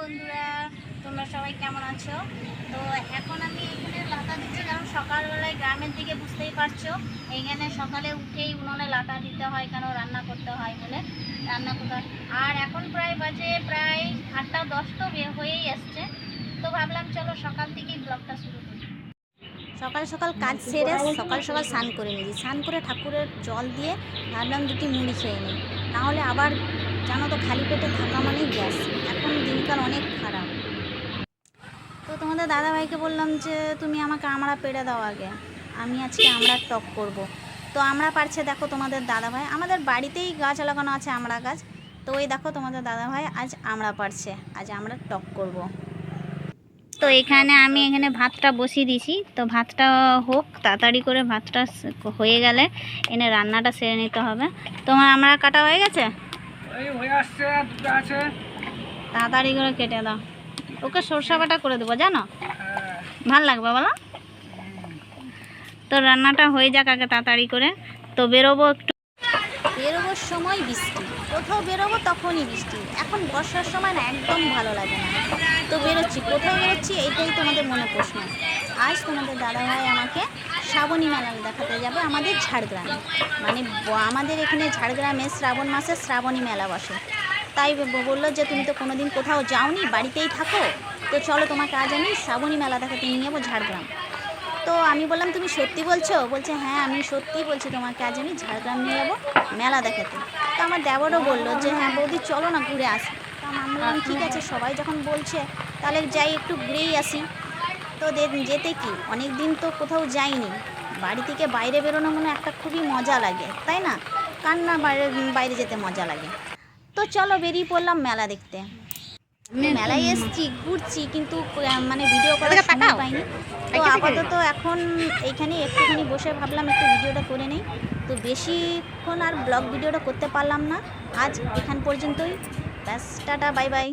বন্ধুরা, তোমরা সবাই কেমন আছো? তো এখন আমি এখানে লাতা দিচ্ছি কারণ সকালবেলায় গ্রামের দিকে বুঝতেই পারছ এখানে সকালে উঠেই উনুনে লাতা দিতে হয় কেন, রান্না করতে হয় বলে রান্না করতে হয়। আর এখন প্রায় বাজে প্রায় আটটা দশ তো বের হয়েই আসছে। তো ভাবলাম চলো সকাল থেকেই ব্লগটা শুরু করি। সকাল সকাল কাজ সেরে সকাল সকাল স্নান করে নিয়েছি। স্নান করে ঠাকুরের জল দিয়ে ভাবলাম দুটি মুড়ি খেয়ে নিই। নাহলে আবার জানো তো খালি পেটে থাকা মানেই গ্যাস। এখন দিনকাল অনেক খারাপ তো দাদাভাইকে বললাম যে তুমি আমাকে আমরা পেড়ে দাও আগে। আমি আজকে আমরা টক করব। তো আমরা পারছে দেখো তোমাদের দাদাভাই। আমাদের বাড়িতেই গাছ লাগানো আছে আমরা গাছ। তো ওই দেখো তোমাদের দাদাভাই আজ আমরা পারছে আজ আমরা টক করব। তো এখানে আমি এখানে ভাতটা বসিয়ে দিয়েছি তো ভাতটা হোক তাড়াতাড়ি করে ভাতটা হয়ে গেলে এনে রান্নাটা সেরে নিতে হবে। তোমার আমরা কাটা হয়ে গেছে? তাড়াতাড়ি করে কেটে দাও। ওকে সরষা বাটা করে দেবো জানো? ভালো লাগবে বলো? তো রান্নাটা হয়ে যাক আগে তাড়াতাড়ি করে। তো বেরোবো একটু। বেরোবোর সময় বৃষ্টি। কোথাও বেরোবো তখনই বৃষ্টি। এখন বর্ষার সময় না একদম ভালো লাগে না। তো বেরোচ্ছি, কোথাও বেরোচ্ছি এইটাই তোমাদের মনে প্রশ্ন। আজ তোমাদের দাদাভাই আমাকে শ্রাবণী মেলা দেখাতে যাবে আমাদের ঝাড়গ্রামে। মানে আমাদের এখানে ঝাড়গ্রামে শ্রাবণ মাসে শ্রাবণী মেলা বসে। তাই বলল যে, তুমি তো কোনোদিন কোথাও যাওনি, বাড়িতেই থাকো? তো চলো তোমাকে আজ আমি শ্রাবণী মেলা দেখাতে নিয়ে যাব ঝাড়গ্রাম। তো আমি বললাম তুমি সত্যি বলছো? বলছে হ্যাঁ আমি সত্যি বলছি তোমাকে আজ আমি ঝাড়গ্রাম নিয়ে যাব মেলা দেখাতে। তো আমার দেবরও বলল যে হ্যাঁ বৌদি চলো না ঘুরে আসি। তো আমি বললাম ঠিক আছে সবাই যখন বলছে তাহলে যাই একটু ঘুরেই আসি। তো দে- যেতে কি? অনেক দিন তো কোথাও যাইনি। বাড়ি থেকে বাইরে বেরোনো মনে একটা খুবই মজা লাগে তাই না? কার না বাইরে বাইরে যেতে মজা লাগে? তো চলো বেরিয়ে পড়লাম মেলা দেখতে। মেলায় এসছি ঘুরছি কিন্তু মানে ভিডিও করার সময় পাইনি। তো আপাতত এখন এইখানে একটুখানি বসে ভাবলাম একটু ভিডিওটা করে নেই। তো বেশিক্ষণ আর ব্লগ ভিডিওটা করতে পারলাম না। আজ এখান পর্যন্তই। ব্যাস টাটা বাই বাই।